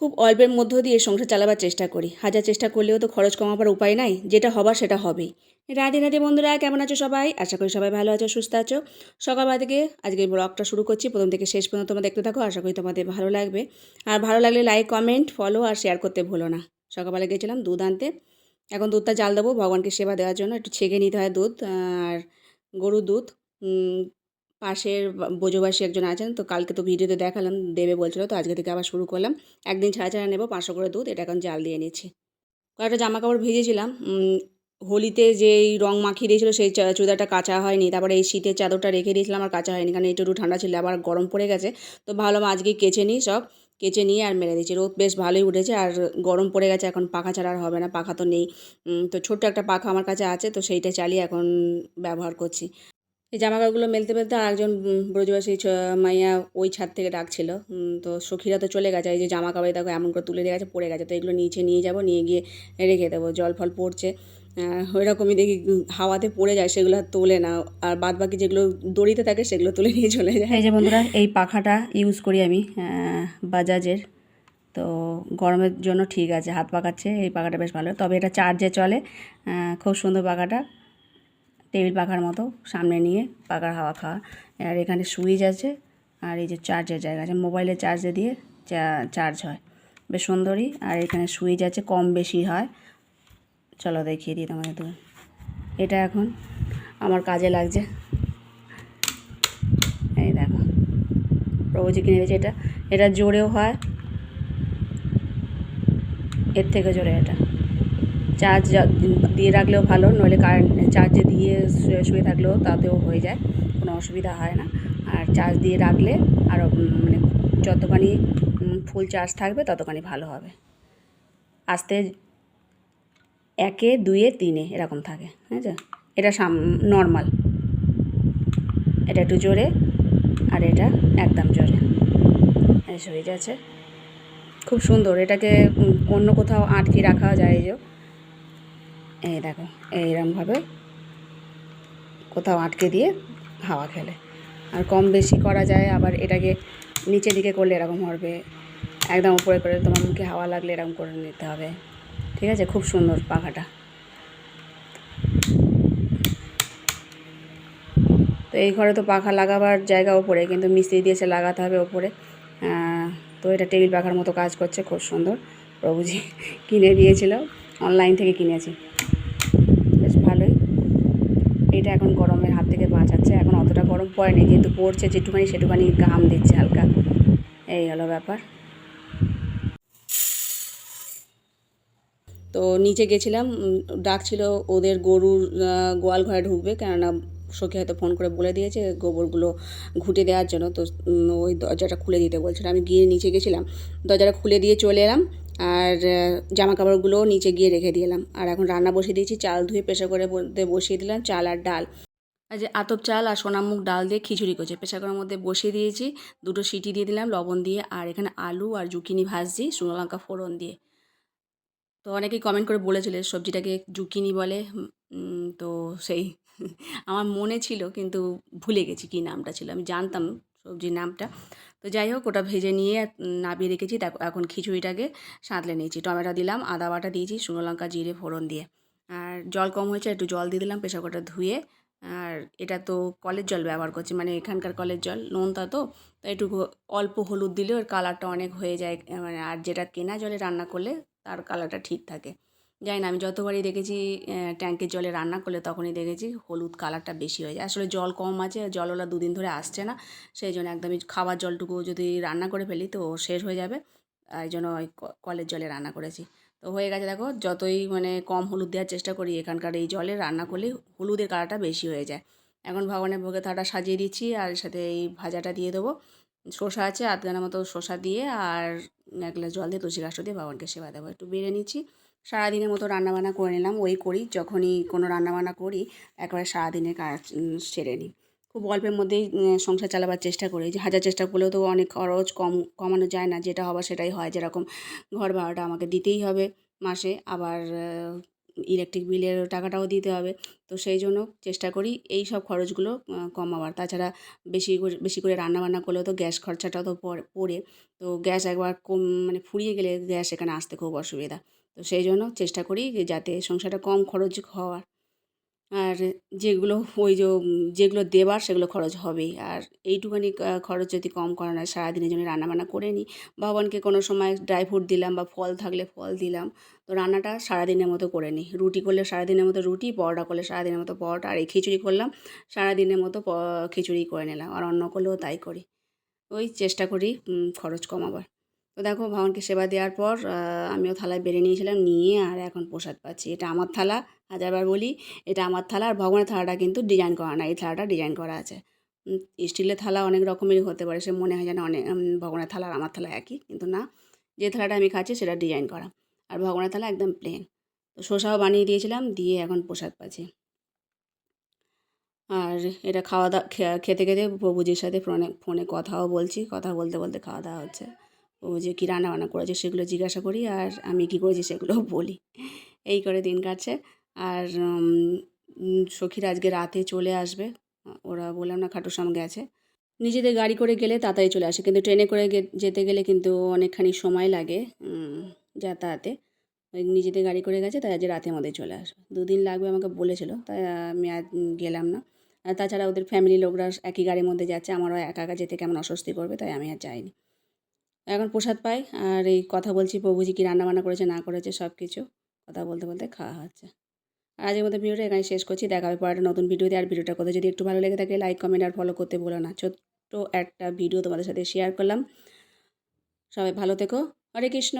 খুব অল্পের মধ্য দিয়ে সংসার চালাবার চেষ্টা করি। হাজার চেষ্টা করলেও তো খরচ কমাবার উপায় নাই, যেটা হবার সেটা হবেই। রাধে রাধে বন্ধুরা, কেমন আছো সবাই? আশা করি সবাই ভালো আছো, সুস্থ আছো। সকালবেলা থেকে আজকে ব্লগটা শুরু করছি। প্রথম থেকে শেষ পর্যন্ত তোমরা দেখতে থাকো। আশা করি তোমাদের ভালো লাগবে। আর ভালো লাগলে লাইক কমেন্ট ফলো আর শেয়ার করতে ভুলো না। সকালবেলা গেছিলাম দুধ আনতে। এখন দুধটা জাল দেবো ভগবানকে সেবা দেওয়ার জন্য। একটু ছেঁকে নিতে হয় দুধ, আর গরুর দুধ। পাশের বোঝবাসী একজন আছেন, তো কালকে তো ভিডিওতে দেখালাম, দেবে বলছিল, তো আজকে থেকে আবার শুরু করলাম। একদিন ছাড়া ছাড়া নেব, পাঁচশো করে দুধ, এটা এখন জাল দিয়ে নিচ্ছি। কয়েকটা জামা কাপড় ভিজেছিলাম হোলিতে যেই রং মাখিয়ে দিয়েছিল, সেই চা- চুড়িদারটা কাঁচা হয়নি, তারপরে এই শীতের চাদরটা রেখে দিয়েছিলাম, আর কাঁচা হয়নি, কারণ একটু একটু ঠান্ডা ছিল, আবার গরম পড়ে গেছে। তো ভাবলাম আজকে কেচে নিই সব, কেচে নিয়ে আর মেরে দিচ্ছি, রোদ বেশ ভালোই উঠেছে, আর গরম পড়ে গেছে, এখন পাখা ছাড়া আর হবে না, পাখা তো নেই। তো ছোট্ট একটা পাখা আমার কাছে আছে, তো সেইটা চালিয়ে এখন ব্যবহার করছি। এই জামা কাপড়গুলো মেলতে মেলতে আরেকজন ব্রজবাসী মাইয়া ওই ছাদ থেকে ডাকছিল। তো সখীরা তো চলে গেছে। এই যে জামা কাপড় দেখো এমন করে তুলে দিয়ে গেছে, পড়ে গেছে। তো এগুলো নিচে নিয়ে যাব, নিয়ে গিয়ে রেখে দেবো। জল ফল পড়ছে। ওইরকমই দেখি হাওয়াতে পড়ে যায়, সেগুলো আর তোলে না। আর বাদ বাকি যেগুলো দড়িতে থাকে, সেগুলো তুলে নিয়ে চলে যায়। এই যে বন্ধুরা, এই পাখাটা ইউজ করি আমি বাজাজের। তো গরমের জন্য ঠিক আছে, হাত পাকাচ্ছে, এই পাখাটা বেশ ভালো। তবে এটা চার্জে চলে। খুব সুন্দর পাখাটা। টেবিল পাখার মতো সামনে নিয়ে পাখার হাওয়া খাওয়া। আর এখানে সুইচ আছে আর এই যে চার্জের জায়গা আছে মোবাইলে চার্জে দিয়ে চার্জ হয়। বেশ সুন্দরই। আর এখানে সুইচ আছে, কম বেশি হয়। চলো দেখিয়ে দিই তোমাদের তো এটা এখন আমার কাজে লাগছে। এই দেখো। প্রভুজি কিনে দিয়েছে এটা। এটা জোরেও হয়। এর থেকে জোরে এটা। চার্জ দিয়ে রাখলেও ভালো, নইলে কারেন্ট চার্জে দিয়ে শুয়ে শুয়ে থাকলেও তাতেও হয়ে যায়, কোনো অসুবিধা হয় না। আর চার্জ দিয়ে রাখলে আরও মানে যতখানি ফুল চার্জ থাকবে ততখানি ভালো হবে। আস্তে একে, দুয়ে, তিনে এরকম থাকে ঠিক আছে এটা সাম নর্মাল এটা একটু জোরে আর এটা একদম জোরে। সুইচ আছে খুব সুন্দর, এটাকে অন্য কোথাও আটকে রাখা যায় যে। এই দেখো এইরকমভাবে কোথাও আটকে দিয়ে হাওয়া খেলে। আর কম বেশি করা যায়, আবার এটাকে নিচের দিকে করলে এরকম হবে। একদম উপরে করে তোমার মুখে হাওয়া লাগলে এরকম করে নিতে হবে। ঠিক আছে? খুব সুন্দর পাখাটা। তো এই ঘরে তো পাখা লাগাবার জায়গা ওপরে কিন্তু মিস্ত্রি দিয়েছে লাগাতে হবে ওপরে তো এটা টেবিল পাখার মতো কাজ করছে, খুব সুন্দর। প্রভুজি কিনে দিয়েছিল, অনলাইন থেকে কিনেছি। এটা এখন গরমের হাত থেকে বাঁচাচ্ছে, এখন অতটা গরম পড়েনি যেহেতু পড়ছে যেটুখানি সেটুখানি ঘাম দিচ্ছে হালকা। এই হলো ব্যাপার। তো নিচে গেছিলাম ডাকছিল ওদের গরুর গোয়াল ঘরে ঢুকবে, কেননা সখী হয়তো ফোন করে বলে দিয়েছে গোবরগুলো ঘুটে দেওয়ার জন্য, তো ওই দরজাটা খুলে দিতে বলছিল। আমি গিয়ে নিচে গেছিলাম, দরজাটা খুলে দিয়ে চলে এলাম আর জামা কাপড়গুলোও নিচে গিয়ে রেখে দিলাম। আর এখন রান্না বসিয়ে দিয়েছি, চাল ধুয়ে প্রেশার করে মধ্যে বসিয়ে দিলাম, চাল আর ডাল। আর যে আতপ চাল আর সোনামুখ ডাল দিয়ে খিচুড়ি করছে। প্রেশার কুকারের মধ্যে বসিয়ে দিয়েছি, দুটো সিটি দিয়ে দিলাম, লবণ দিয়ে, আর এখানে আলু আর জুকিনি ভাজছি, শুকনো লঙ্কা ফোড়ন দিয়ে। তো অনেকেই কমেন্ট করে বলেছিল, সবজিটাকে জুকিনি বলে। তো সেই, আমার মনে ছিল, কিন্তু ভুলে গেছি কী নামটা ছিল, আমি জানতাম সবজির নামটা। তো যাই হোক, ওটা ভেজে নিয়ে নাবিয়ে রেখেছি। এখন খিচুড়িটাকে সাঁতলে নিয়েছি। টমেটো দিলাম, আদা বাটা দিয়েছি, শুকনো লঙ্কা, জিরে, ফোড়ন দিয়ে। আর জল কম হয়েছে, একটু জল দিয়ে দিলাম, প্রেশার কুকারটা ধুয়ে। আর এটা তো কলের জল ব্যবহার করছি মানে এখানকার কলের জল, নোনতা তো। একটু অল্প হলুদ দিলেও কালারটা অনেক হয়ে যায় মানে আর যেটা কেনা জলে রান্না করলে তার কালারটা ঠিক থাকে। জানি না, আমি যতবারই দেখেছি ট্যাঙ্কের জলে রান্না করলে তখনই দেখেছি হলুদ কালারটা বেশি হয়ে যায়। আসলে জল কম আছে, জলওয়ালা দুদিন ধরে আসছে না, সেই জন্য একদমই খাবার জলটুকু যদি রান্না করে ফেলি তো শেষ হয়ে যাবে। এই জন্য ওই কলের জলে রান্না করেছি। তো হয়ে গেছে দেখো, যতই মানে কম হলুদ দেওয়ার চেষ্টা করি, এখানকার এই জলে রান্না করলে হলুদের কালারটা বেশি হয়ে যায়। এখন ভগবানের ভোগে থাটা সাজিয়ে দিচ্ছি, আর সাথে এই ভাজাটা দিয়ে দেবো। শসা আছে, আধখানা মতো শসা দিয়ে, আর এক গ্লাস জল দিয়ে তুলসী গাছটা দিয়ে ভগবানকে সেবা দেবো। একটু বেড়ে নিচ্ছি। সারাদিনের মতো রান্নাবান্না করে নিলাম, ওই করি, যখনই কোনো রান্নাবান্না করি, একবারে সারাদিনের কাজ সেরে নিই। খুব অল্পের মধ্যেই সংসার চালাবার চেষ্টা করি। যে হাজার চেষ্টা করলেও তো অনেক খরচ কম, কমানো যায় না, যেটা হবার সেটাই হয়। যেরকম ঘর ভাড়াটা আমাকে দিতেই হবে মাসে, আবার ইলেকট্রিক বিলের টাকাটাও দিতে হবে। তো সেই জন্য চেষ্টা করি এই সব খরচগুলো কমাবার। তাছাড়া বেশি করে বেশি করে রান্না বান্না করলেও তো গ্যাস খরচাটাও তো পড়ে। তো গ্যাস একবার কম মানে ফুরিয়ে গেলে গ্যাস এখানে আসতে খুব অসুবিধা। তো সেই জন্য চেষ্টা করি যাতে সংসারটা কম খরচ হওয়ার। আর যেগুলো ওই যে যেগুলো দেবার সেগুলো খরচ হবেই। আর এইটুখানি খরচ যদি কম করা হয়, সারাদিনের জন্য রান্নাবান্না করে নিই। ভগবানকে কোনো সময় ড্রাই ফ্রুট দিলাম বা ফল থাকলে ফল দিলাম, তো রান্নাটা সারাদিনের মতো করে নিই। রুটি করলে সারাদিনের মতো রুটি, পরোটা করলে সারাদিনের মতো পরোটা, আর এই খিচুড়ি করলাম, সারাদিনের মতো খিচুড়ি করে নিলাম। আর অন্য করলেও তাই করি। ওই চেষ্টা করি খরচ কমাবার। তো দেখো ভগবানকে সেবা দেওয়ার পর আমিও থালায় বেড়ে নিয়েছিলাম, নিয়ে আর এখন প্রসাদ পাচ্ছি। এটা আমার থালা, হাজারবার বলি, এটা আমার থালা আর ভগবানের থালাটা কিন্তু ডিজাইন করা না, এই থালাটা ডিজাইন করা আছে। স্টিলের থালা অনেক রকমেরই হতে পারে, সে মনে হয় যেন অনেক ভগবানের থালা আর আমার থালা একই, কিন্তু না। যে থালাটা আমি খাচ্ছি সেটা ডিজাইন করা, আর ভগবানের থালা একদম প্লেন তো শসাও বানিয়ে দিয়েছিলাম, দিয়ে এখন প্রসাদ পাচ্ছি। আর এটা খাওয়া দাওয়া খেতে খেতে প্রভুজির সাথে ফোনে ফোনে কথাও বলছি, কথা বলতে বলতে খাওয়া দাওয়া হচ্ছে। প্রভুজি কী রান্না বান্না করেছে সেগুলো জিজ্ঞাসা করি আর আমি কী করেছি সেগুলো বলি। এই করে দিন কাটছে। আর সখীরা আজকে রাতে চলে আসবে। ওরা বললাম না খাটুর সাম গেছে নিজেদের গাড়ি করে গেলে তাড়াতাড়ি চলে আসে। কিন্তু ট্রেনে করে যেতে গেলে কিন্তু অনেকখানি সময় লাগে যাতায়াতে। ওই নিজেদের গাড়ি করে গেছে, তাই আজ রাতের মধ্যে চলে আসবে। দুদিন লাগবে আমাকে বলেছিল, তাই আমি আজ গেলাম না। আর তাছাড়া ওদের ফ্যামিলি লোকরা একই গাড়ির মধ্যে যাচ্ছে, আমারও একা একা যেতে কেমন অস্বস্তি করবে, তাই আমি আর যাইনি। এখন প্রসাদ পাই আর এই কথা বলছি প্রভুজি কি রান্নাবান্না করেছে, না করেছে সব কিছু কথা বলতে বলতে খাওয়া হচ্ছে। আর আজকের মতো ভিডিওটা এখানে শেষ করছি। দেখাবে পরে নতুন ভিডিওতে আর ভিডিওটা করতে যদি একটু ভালো লেগে থাকে লাইক কমেন্ট আর ফলো করতে বলো না। ছোট্ট একটা ভিডিও তোমাদের সাথে শেয়ার করলাম। সবাই ভালো থেকো। হরে কৃষ্ণ।